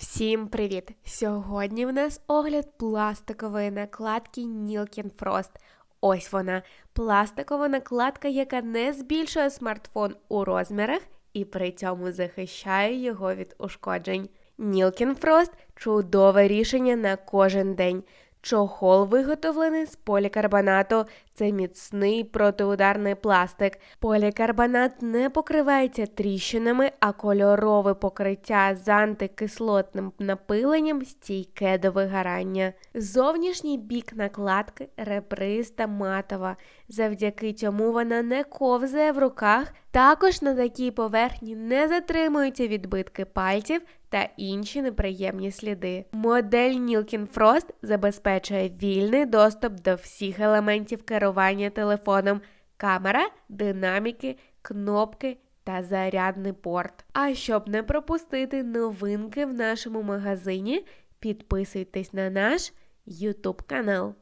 Всім привіт! Сьогодні в нас огляд пластикової накладки Nilken Frost. Ось вона, пластикова накладка, яка не збільшує смартфон у розмірах і при цьому захищає його від ушкоджень. Nilken Frost – чудове рішення на кожен день. Чохол виготовлений з полікарбонату. Це міцний протиударний пластик. Полікарбонат не покривається тріщинами, а кольорове покриття з антикислотним напиленням стійке до вигорання. Зовнішній бік накладки ребриста матова. Завдяки цьому вона не ковзає в руках. Також на такій поверхні не затримуються відбитки пальців та інші неприємні сліди. Модель Nilken Frost забезпечує вільний доступ до всіх елементів керування телефоном, камера, динаміки, кнопки та зарядний порт. А щоб не пропустити новинки в нашому магазині, підписуйтесь на наш YouTube канал.